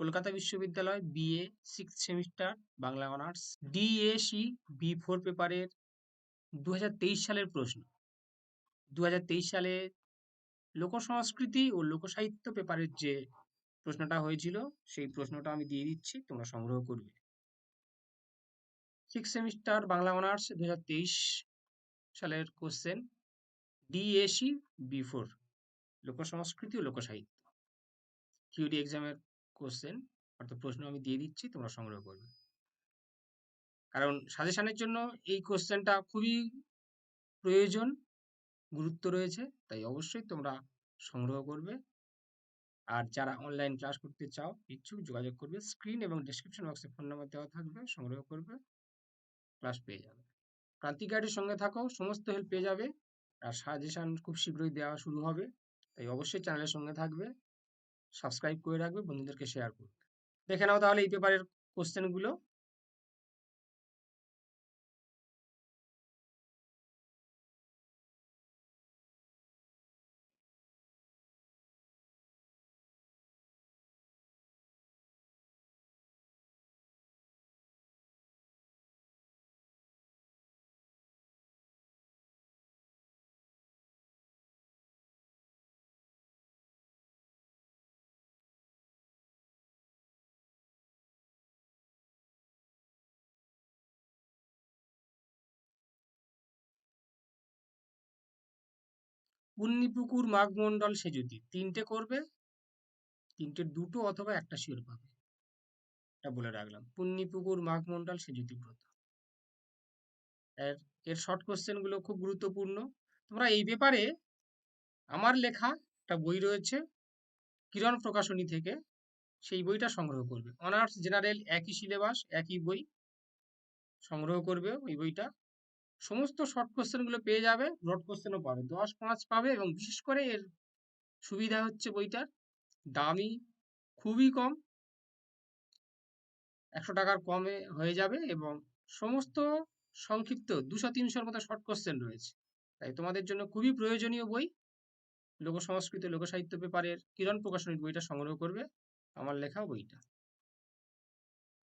কলকাতা বিশ্ববিদ্যালয় BA six semester Bangla honours DAC B four পেপারের দু সালের প্রশ্ন। দু সালে লোকসংস্কৃতি ও লোকসাহিত্য পেপারের যে প্রশ্নটা হয়েছিল, সেই প্রশ্নটা আমি দিয়ে দিচ্ছি, তোমরা সংগ্রহ করবে। সিক্স সেমিস্টার বাংলা অনার্স দুই হাজার তেইশ সালের কোশ্চেন ডিএসি বি ফোর লোকসংস্কৃতি ও লোকসাহিত্য। থিওরি এক্সামের কোশ্চেন অর্থাৎ প্রশ্ন আমি দিয়ে দিচ্ছি, তোমরা সংগ্রহ করবে। কারণ সাজেশনের জন্য এই কোশ্চেনটা খুবই প্রয়োজন, গুরুত্ব রয়েছে, তাই অবশ্যই তোমরা সংগ্রহ করবে। আর যারা অনলাইন ক্লাস করতে চাও, ইচ্ছুক যোগাযোগ করবে স্ক্রিন এবং ডেসক্রিপশন বক্সে ফোন নাম্বার দেওয়া থাকবে, সংগ্রহ করবে ক্লাস পেয়ে যাবে। প্রান্তিক গাইডের সঙ্গে থাকো, সমস্ত হেল্প পেয়ে যাবে, আর সাজেশন খুব শীঘ্রই দেওয়া শুরু হবে, তাই অবশ্যই চ্যানেলের সঙ্গে থাকবে। সাবস্ক্রাইব করে রাখবে বন্ধুদেরকে শেয়ার করবে। দেখে নাও তাহলে এই পেপারের কোশ্চেনগুলো পুন্নিপুকুর মাঘমণ্ডল সেজুতি তিনটে করবে, তিনটে দুটো অথবা একটা শিওর পাবে। এটা বলে রাখলাম। পুন্নিপুকুর মাঘমণ্ডল সেজুতি ব্রত। এর এর শর্ট কোশ্চেনগুলো খুব গুরুত্বপূর্ণ। তোমরা এই ব্যাপারে আমার লেখা একটা বই রয়েছে, কিরণ প্রকাশনী থেকে, সেই বইটা সংগ্রহ করবে। অনার্স জেনারেল, একই সিলেবাস, একই বই, সংগ্রহ করবে ওই বইটা। সমস্ত শর্ট কোশ্চেনগুলো পেয়ে যাবে ব্রড কোশ্চেনও পাবে, দশ পাঁচ পাবে এবং বিশেষ করে এর সুবিধা হচ্ছে বইটার দামি, খুবই কম। একশো টাকার কমে হয়ে যাবে এবং সমস্ত সংক্ষিপ্ত দুশো তিনশোর মতো শর্ট কোশ্চেন রয়েছে। তাই তোমাদের জন্য খুবই প্রয়োজনীয় বই। লোক সংস্কৃত লোকসাহিত্য পেপারের কিরণ প্রকাশনীর বইটা সংগ্রহ করবে। আমার লেখা বইটা।